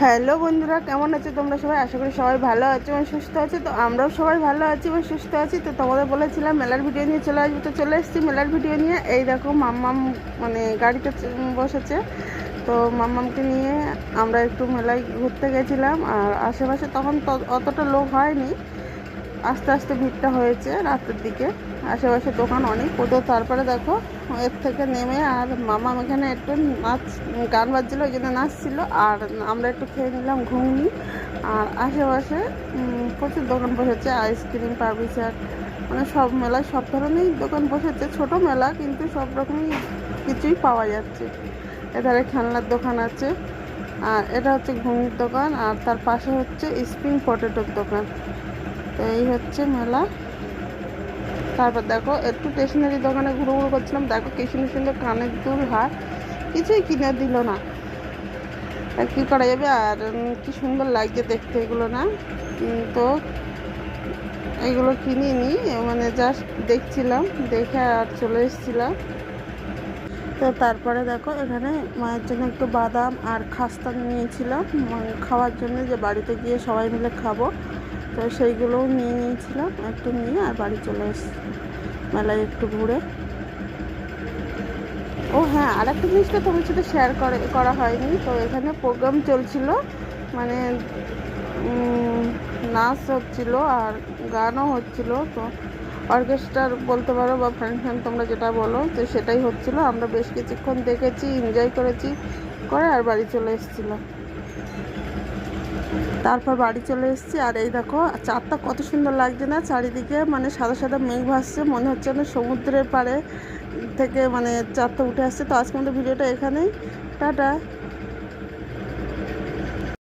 Hello বন্ধুরা, কেমন আছো তোমরা সবাই? আশা করি সবাই ভালো আছো এবং সুস্থ আছো। তো আমরাও সবাই ভালো আছি এবং সুস্থ আছি। তো তোমাদের বলেছিলাম মেলার ভিডিও নিয়ে চলে আসব। তো চলে এসেছি মেলার ভিডিও নিয়ে। এই দেখো, মাম্মাম মানে গাড়িতে বসেছে। তো মাম্মামকে নিয়ে আমরা একটু মেলায় ঘুরতে গেছিলাম। আর আশেপাশে তখন অতটা লোক হয়নি। আস্তে আস্তে ভিড়টা হয়েছে রাতের দিকে। আশেপাশে দোকান অনেক। তো তারপরে দেখো, এর থেকে নেমে আর মামা এখানে একটু নাচ, গান বাজছিল, ওই জন্য নাচছিল। আর আমরা একটু খেয়ে নিলাম ঘুগনি। আর আশেপাশে প্রচুর দোকান বসেছে, আইসক্রিম পাপড়ি চাট মানে সব মেলায় সব ধরনেরই দোকান বসেছে। ছোট মেলা, কিন্তু সব রকমই কিছুই পাওয়া যাচ্ছে। এধারে খেলনার দোকান আছে। আর এটা হচ্ছে ঘুগনির দোকান। আর তার পাশে হচ্ছে স্প্রিং পটেটোর দোকান। তো এই হচ্ছে মেলা। তারপর দেখো, একটু স্টেশনারি দোকানে ঘুরো ঘুরো করছিলাম। দেখো কি সুন্দর সুন্দর কানের দুল হার। কিছুই কিনে দিল না। কী করা যাবে? আর কি সুন্দর লাগছে দেখতে এগুলো না। তো এগুলো কিনিনি মানে জাস্ট দেখছিলাম, দেখে আর চলে এসেছিলাম। তো তারপরে দেখো, এখানে মায়ের জন্য একটু বাদাম আর খাস্তা নিয়েছিলাম। মানে খাওয়ার জন্য যে বাড়িতে গিয়ে সবাই মিলে খাব। তো সেইগুলোও নিয়ে নিয়েছিলাম, একটু নিয়ে আর বাড়ি চলে এসেছি, মেলায় একটু ঘুরে। ও হ্যাঁ আর একটা জিনিসটা তোমার সাথে শেয়ার করে, করা হয়নি, তো এখানে প্রোগ্রাম চলছিল মানে নাচ হচ্ছিল আর গানও হচ্ছিল, তো অর্কেস্ট্রার বলতে পারো বা ফাংশন তোমরা যেটা বলো, তো সেটাই হচ্ছিল। আমরা বেশ কিছুক্ষণ দেখেছি এনজয় করেছি, করে আর বাড়ি চলে এসেছিলাম। তারপর বাড়ি চলে এসেছি, আর এই দেখো, চাঁদটা কত সুন্দর লাগছে না? চারিদিকে মানে সাদা সাদা মেঘ ভাসছে, মনে হচ্ছে না সমুদ্রের পাড়ে থেকে মানে চাঁদটা উঠে আসছে। তো আজকে আমাদের ভিডিওটা এখানেই। টাটা।